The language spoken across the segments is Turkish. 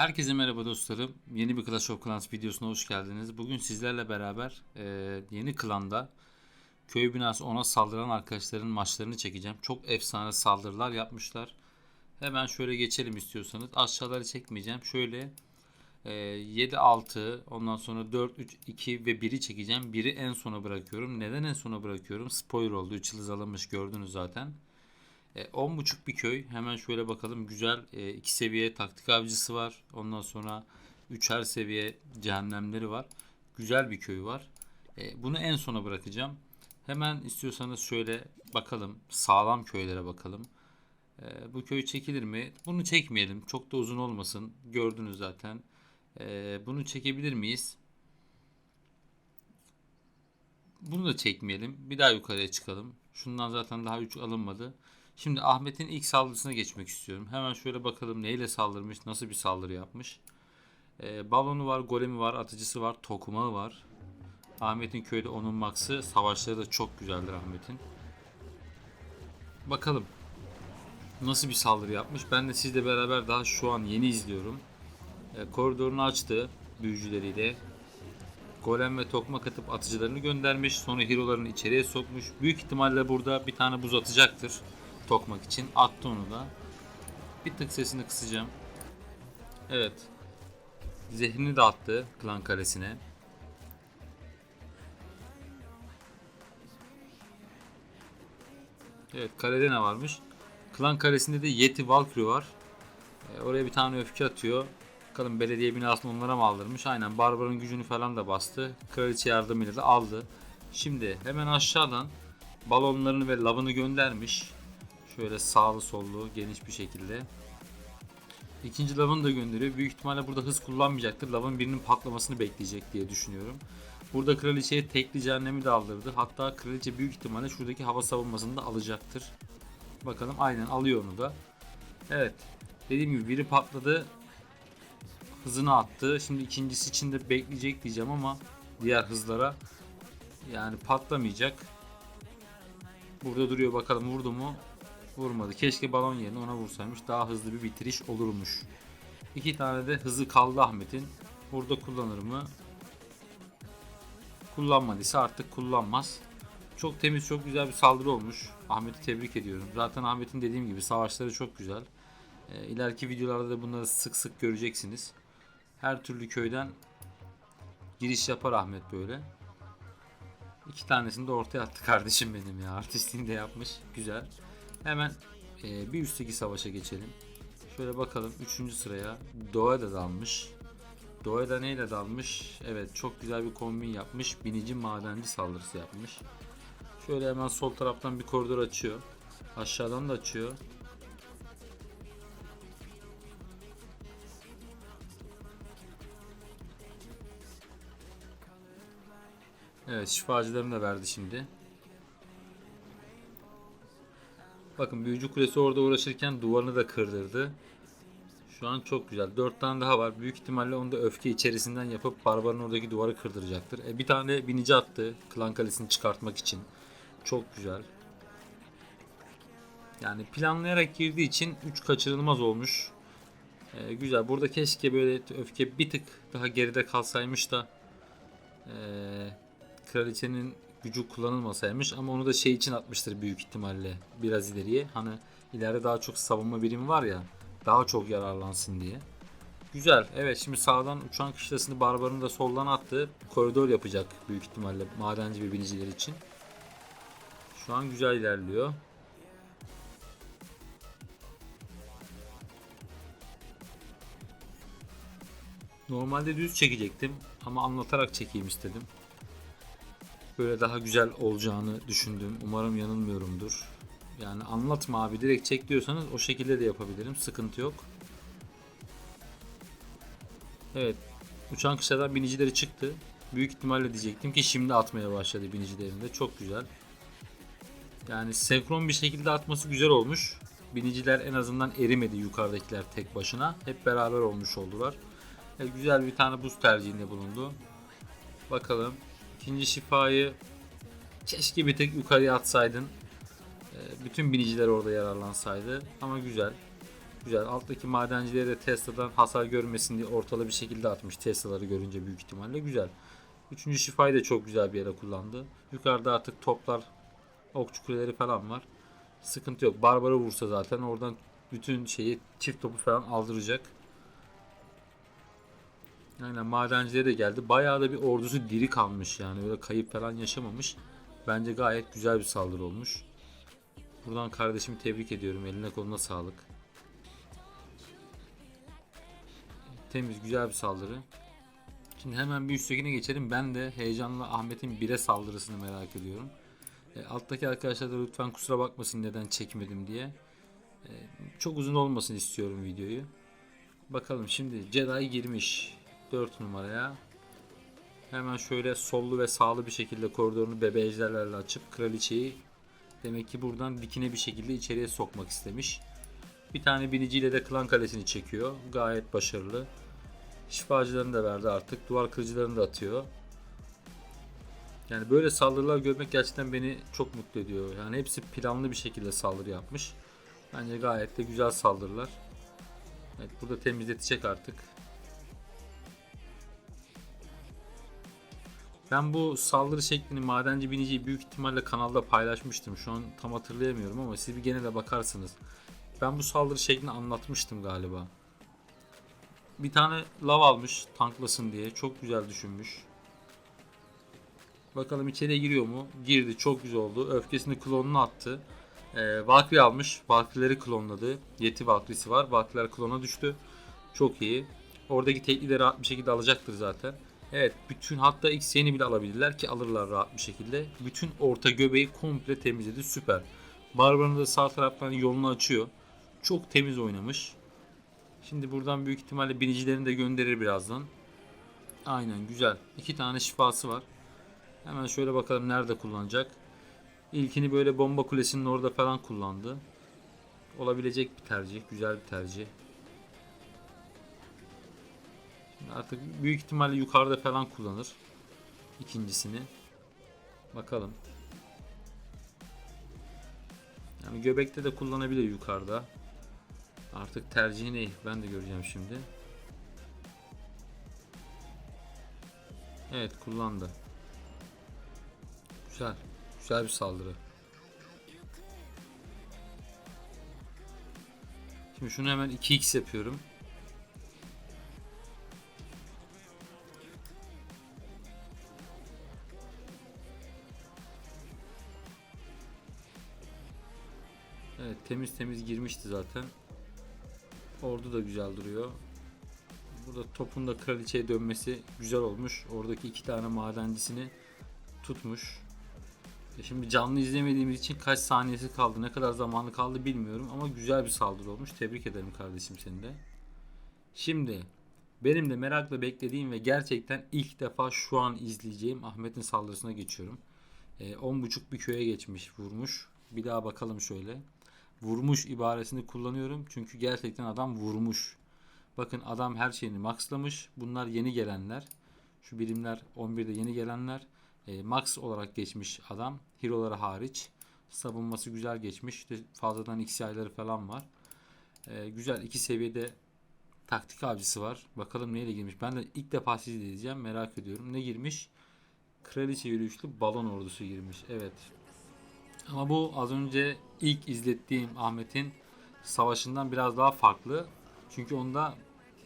Herkese merhaba dostlarım. Yeni bir Clash of Clans videosuna hoş geldiniz. Bugün sizlerle beraber e, yeni klanda köy binası ona saldıran arkadaşların maçlarını çekeceğim. Çok efsane saldırılar yapmışlar. Hemen şöyle geçelim istiyorsanız. Aşağıları çekmeyeceğim. Şöyle e, 7-6 ondan sonra 4-3-2 ve 1'i çekeceğim. 1'i en sona bırakıyorum. Neden en sona bırakıyorum? Spoiler oldu. 3 yıldız alınmış gördünüz zaten. E, 10.5 bir köy. Hemen şöyle bakalım. Güzel 2 seviye taktik avcısı var. Ondan sonra 3'er seviye cehennemleri var. Güzel bir köy var. E, bunu en sona bırakacağım. Hemen istiyorsanız şöyle bakalım. Sağlam köylere bakalım. E, bu köy çekilir mi? Bunu çekmeyelim. Çok da uzun olmasın. Gördünüz zaten. E, bunu çekebilir miyiz? Bunu da çekmeyelim. Bir daha yukarıya çıkalım. Şundan zaten daha 3 alınmadı. Şimdi Ahmet'in ilk saldırısına geçmek istiyorum. Hemen şöyle bakalım neyle saldırmış, nasıl bir saldırı yapmış. Ee, balonu var, golemi var, atıcısı var, tokumağı var. Ahmet'in köyde onun maksı. Savaşları da çok güzeldir Ahmet'in. Bakalım nasıl bir saldırı yapmış. Ben de sizle beraber daha şu an yeni izliyorum. Ee, koridorunu açtı büyücüleriyle. Golem ve tokmak atıp atıcılarını göndermiş. Sonra hero'larını içeriye sokmuş. Büyük ihtimalle burada bir tane buz atacaktır tokmak için. Attı onu da. Bir tık sesini kısacağım. Evet. Zehrini de attı klan karesine. Evet kalede ne varmış? Klan karesinde de Yeti Valkyrie var. E, oraya bir tane öfke atıyor. Bakalım belediye binasını onlara mı aldırmış? Aynen Barbar'ın gücünü falan da bastı. Kraliçe yardımıyla da aldı. Şimdi hemen aşağıdan balonlarını ve lavını göndermiş. Şöyle sağlı sollu geniş bir şekilde. İkinci lavını da gönderiyor. Büyük ihtimalle burada hız kullanmayacaktır. Lavın birinin patlamasını bekleyecek diye düşünüyorum. Burada kraliçeye tekli cehennemi de aldırdı. Hatta kraliçe büyük ihtimalle şuradaki hava savunmasını da alacaktır. Bakalım aynen alıyor onu da. Evet. Dediğim gibi biri patladı. Hızını attı. Şimdi ikincisi için de bekleyecek diyeceğim ama diğer hızlara yani patlamayacak. Burada duruyor bakalım vurdu mu? Vurmadı. Keşke balon yerine ona vursaymış. Daha hızlı bir bitiriş olurmuş. İki tane de hızı kaldı Ahmet'in. Burada kullanır mı? Kullanmadıysa artık kullanmaz. Çok temiz, çok güzel bir saldırı olmuş. Ahmet'i tebrik ediyorum. Zaten Ahmet'in dediğim gibi savaşları çok güzel. E, videolarda da bunları sık sık göreceksiniz. Her türlü köyden giriş yapar Ahmet böyle. İki tanesini de ortaya attı kardeşim benim ya. Artistliğini de yapmış. Güzel. Hemen e, bir üstteki savaşa geçelim. Şöyle bakalım 3. sıraya Doğa da dalmış. Doğa da neyle dalmış? Evet çok güzel bir kombin yapmış. Binici madenci saldırısı yapmış. Şöyle hemen sol taraftan bir koridor açıyor. Aşağıdan da açıyor. Evet şifacılarını da verdi şimdi. Bakın büyücü kulesi orada uğraşırken duvarını da kırdırdı. Şu an çok güzel. 4 tane daha var. Büyük ihtimalle onu da öfke içerisinden yapıp barbarın oradaki duvarı kırdıracaktır. E, bir tane binici attı. Klan kalesini çıkartmak için. Çok güzel. Yani planlayarak girdiği için 3 kaçırılmaz olmuş. E, güzel. Burada keşke böyle öfke bir tık daha geride kalsaymış da e, kraliçenin gücü kullanılmasaymış ama onu da şey için atmıştır büyük ihtimalle biraz ileriye. Hani ileride daha çok savunma birimi var ya daha çok yararlansın diye. Güzel. Evet şimdi sağdan uçan kışlasını barbarını da soldan attı. Koridor yapacak büyük ihtimalle madenci ve biniciler için. Şu an güzel ilerliyor. Normalde düz çekecektim ama anlatarak çekeyim istedim böyle daha güzel olacağını düşündüm. Umarım yanılmıyorumdur. Yani anlatma abi direkt çek diyorsanız o şekilde de yapabilirim. Sıkıntı yok. Evet. Uçan kışladan binicileri çıktı. Büyük ihtimalle diyecektim ki şimdi atmaya başladı binicilerinde. Çok güzel. Yani senkron bir şekilde atması güzel olmuş. Biniciler en azından erimedi yukarıdakiler tek başına. Hep beraber olmuş oldular. Evet, güzel bir tane buz tercihinde bulundu. Bakalım İkinci şifayı keşke bir tek yukarıya atsaydın. Ee, bütün biniciler orada yararlansaydı. Ama güzel. Güzel. Alttaki madencileri de Tesla'dan hasar görmesin diye ortalı bir şekilde atmış. Tesla'ları görünce büyük ihtimalle. Güzel. Üçüncü şifayı da çok güzel bir yere kullandı. Yukarıda artık toplar, okçu kuleleri falan var. Sıkıntı yok. Barbara vursa zaten oradan bütün şeyi çift topu falan aldıracak. Aynen madencileri de geldi. Bayağı da bir ordusu diri kalmış yani. Öyle kayıp falan yaşamamış. Bence gayet güzel bir saldırı olmuş. Buradan kardeşimi tebrik ediyorum. Eline koluna sağlık. Temiz güzel bir saldırı. Şimdi hemen bir üsttekine geçelim. Ben de heyecanla Ahmet'in bire saldırısını merak ediyorum. E, alttaki arkadaşlar da lütfen kusura bakmasın neden çekmedim diye. E, çok uzun olmasın istiyorum videoyu. Bakalım şimdi Jedi girmiş 4 numaraya. Hemen şöyle sollu ve sağlı bir şekilde koridorunu bebe açıp kraliçeyi demek ki buradan dikine bir şekilde içeriye sokmak istemiş. Bir tane biniciyle de klan kalesini çekiyor. Gayet başarılı. Şifacılarını da verdi artık. Duvar kırıcılarını da atıyor. Yani böyle saldırılar görmek gerçekten beni çok mutlu ediyor. Yani hepsi planlı bir şekilde saldırı yapmış. Bence gayet de güzel saldırılar. Evet burada temizletecek artık. Ben bu saldırı şeklini madenci biniciyi büyük ihtimalle kanalda paylaşmıştım. Şu an tam hatırlayamıyorum ama siz bir gene de bakarsınız. Ben bu saldırı şeklini anlatmıştım galiba. Bir tane lav almış tanklasın diye. Çok güzel düşünmüş. Bakalım içeriye giriyor mu? Girdi. Çok güzel oldu. Öfkesini klonuna attı. Ee, Valkyrie almış. Valkyrie'leri klonladı. Yeti Valkyrie'si var. Valkyrie'ler klona düştü. Çok iyi. Oradaki teklileri rahat bir şekilde alacaktır zaten. Evet bütün hatta X yeni bile alabilirler ki alırlar rahat bir şekilde. Bütün orta göbeği komple temizledi. Süper. Barbar'ın da sağ taraftan yolunu açıyor. Çok temiz oynamış. Şimdi buradan büyük ihtimalle binicilerini de gönderir birazdan. Aynen güzel. İki tane şifası var. Hemen şöyle bakalım nerede kullanacak. İlkini böyle bomba kulesinin orada falan kullandı. Olabilecek bir tercih. Güzel bir tercih. Artık büyük ihtimalle yukarıda falan kullanır. İkincisini. Bakalım. Yani göbekte de kullanabilir yukarıda. Artık tercihi ne? Ben de göreceğim şimdi. Evet kullandı. Güzel. Güzel bir saldırı. Şimdi şunu hemen 2x yapıyorum. Temiz temiz girmişti zaten. Ordu da güzel duruyor. Burada topun da kraliçeye dönmesi güzel olmuş. Oradaki iki tane madencisini tutmuş. E Şimdi canlı izlemediğimiz için kaç saniyesi kaldı, ne kadar zamanı kaldı bilmiyorum ama güzel bir saldırı olmuş. Tebrik ederim kardeşim seni de. Şimdi benim de merakla beklediğim ve gerçekten ilk defa şu an izleyeceğim Ahmet'in saldırısına geçiyorum. E, 10.5 bir köye geçmiş, vurmuş. Bir daha bakalım şöyle. Vurmuş ibaresini kullanıyorum çünkü gerçekten adam vurmuş. Bakın adam her şeyini maxlamış. Bunlar yeni gelenler. Şu birimler 11'de yeni gelenler. E, max olarak geçmiş adam. Hero'ları hariç. Savunması güzel geçmiş. İşte fazladan X yayları falan var. E, güzel iki seviyede taktik avcısı var. Bakalım neyle girmiş. Ben de ilk defa siz izleyeceğim. Merak ediyorum. Ne girmiş? Kraliçe yürüyüşlü balon ordusu girmiş. Evet. Ama bu az önce ilk izlettiğim Ahmet'in savaşından biraz daha farklı. Çünkü onda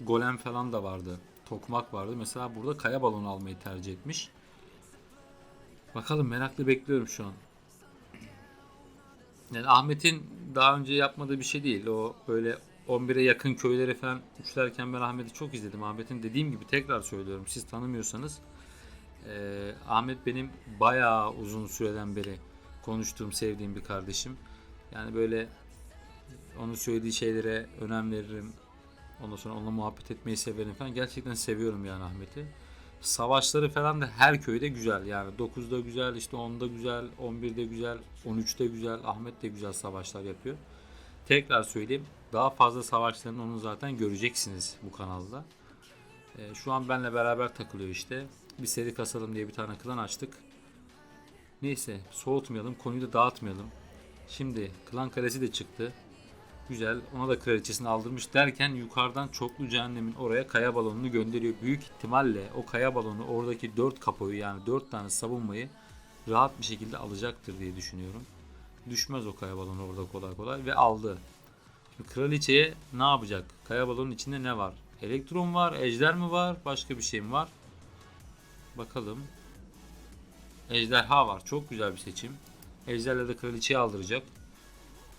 golem falan da vardı. Tokmak vardı. Mesela burada kaya balonu almayı tercih etmiş. Bakalım merakla bekliyorum şu an. Yani Ahmet'in daha önce yapmadığı bir şey değil. O böyle 11'e yakın köylere falan uçlarken ben Ahmet'i çok izledim. Ahmet'in dediğim gibi tekrar söylüyorum. Siz tanımıyorsanız eee, Ahmet benim bayağı uzun süreden beri konuştuğum, sevdiğim bir kardeşim. Yani böyle onun söylediği şeylere önem veririm. Ondan sonra onunla muhabbet etmeyi severim falan. Gerçekten seviyorum yani Ahmet'i. Savaşları falan da her köyde güzel. Yani 9'da güzel, işte 10'da güzel, 11'de güzel, 13'te güzel. Ahmet de güzel savaşlar yapıyor. Tekrar söyleyeyim. Daha fazla savaşlarını onu zaten göreceksiniz bu kanalda. Ee, şu an benle beraber takılıyor işte. Bir seri kasalım diye bir tane klan açtık. Neyse soğutmayalım. Konuyu da dağıtmayalım. Şimdi klan kalesi de çıktı. Güzel. Ona da kraliçesini aldırmış derken yukarıdan çoklu cehennemin oraya kaya balonunu gönderiyor. Büyük ihtimalle o kaya balonu oradaki 4 kapoyu yani 4 tane savunmayı rahat bir şekilde alacaktır diye düşünüyorum. Düşmez o kaya balonu orada kolay kolay ve aldı. Şimdi kraliçeye ne yapacak? Kaya balonun içinde ne var? Elektron var, ejder mi var, başka bir şey mi var? Bakalım. Ejderha var. Çok güzel bir seçim. Ejderle de kraliçeyi aldıracak.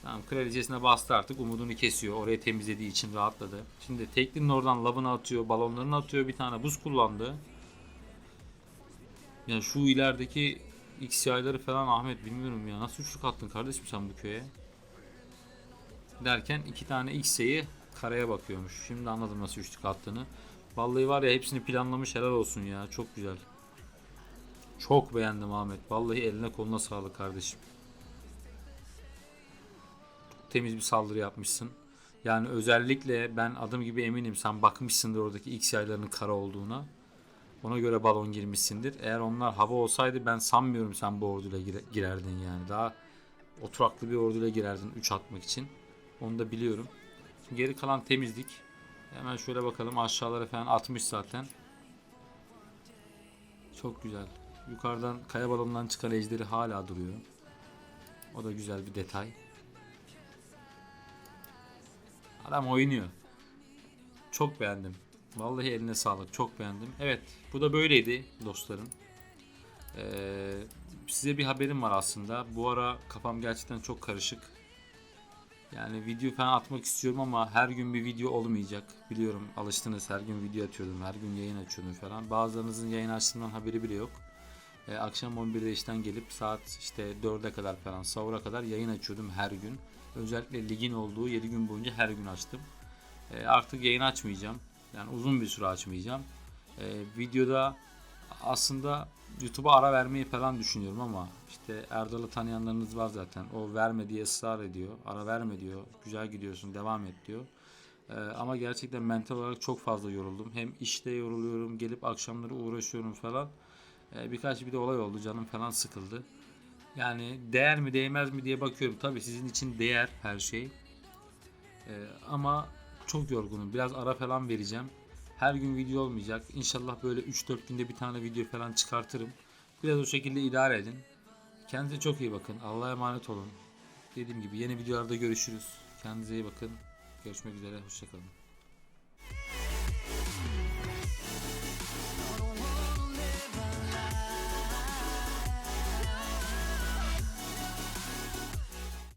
Tamam kraliçesine bastı artık umudunu kesiyor. Orayı temizlediği için rahatladı. Şimdi teklinin oradan lavını atıyor, balonlarını atıyor. Bir tane buz kullandı. Ya şu ilerideki X yayları falan Ahmet bilmiyorum ya. Nasıl üçlük attın kardeşim sen bu köye? Derken iki tane X yayı karaya bakıyormuş. Şimdi anladım nasıl üçlük attığını. Vallahi var ya hepsini planlamış helal olsun ya. Çok güzel. Çok beğendim Ahmet. Vallahi eline koluna sağlık kardeşim. Çok temiz bir saldırı yapmışsın. Yani özellikle ben adım gibi eminim sen bakmışsındır oradaki X yaylarının kara olduğuna. Ona göre balon girmişsindir. Eğer onlar hava olsaydı ben sanmıyorum sen bu orduyla gire- girerdin yani. Daha oturaklı bir orduyla girerdin 3 atmak için. Onu da biliyorum. Şimdi geri kalan temizlik. Hemen şöyle bakalım aşağılara falan atmış zaten. Çok güzel. Yukarıdan kaya balonundan çıkan ejderi hala duruyor. O da güzel bir detay. Adam oynuyor. Çok beğendim. Vallahi eline sağlık. Çok beğendim. Evet bu da böyleydi dostlarım. Ee, size bir haberim var aslında. Bu ara kafam gerçekten çok karışık. Yani video falan atmak istiyorum ama her gün bir video olmayacak. Biliyorum alıştınız her gün video atıyordum, her gün yayın açıyordum falan. Bazılarınızın yayın açtığından haberi bile yok. Ee, akşam 11'de işten gelip saat işte 4'e kadar falan sahura kadar yayın açıyordum her gün. Özellikle ligin olduğu 7 gün boyunca her gün açtım. Ee, artık yayın açmayacağım. Yani uzun bir süre açmayacağım. Ee, videoda aslında YouTube'a ara vermeyi falan düşünüyorum ama işte Erdal'ı tanıyanlarınız var zaten. O verme diye ısrar ediyor. Ara verme diyor. Güzel gidiyorsun devam et diyor. Ee, ama gerçekten mental olarak çok fazla yoruldum. Hem işte yoruluyorum, gelip akşamları uğraşıyorum falan. Ee, birkaç bir de olay oldu. Canım falan sıkıldı. Yani değer mi değmez mi diye bakıyorum. Tabii sizin için değer her şey. Ee, ama çok yorgunum. Biraz ara falan vereceğim. Her gün video olmayacak. İnşallah böyle 3-4 günde bir tane video falan çıkartırım. Biraz o şekilde idare edin. Kendinize çok iyi bakın. Allah'a emanet olun. Dediğim gibi yeni videolarda görüşürüz. Kendinize iyi bakın. Görüşmek üzere. Hoşçakalın.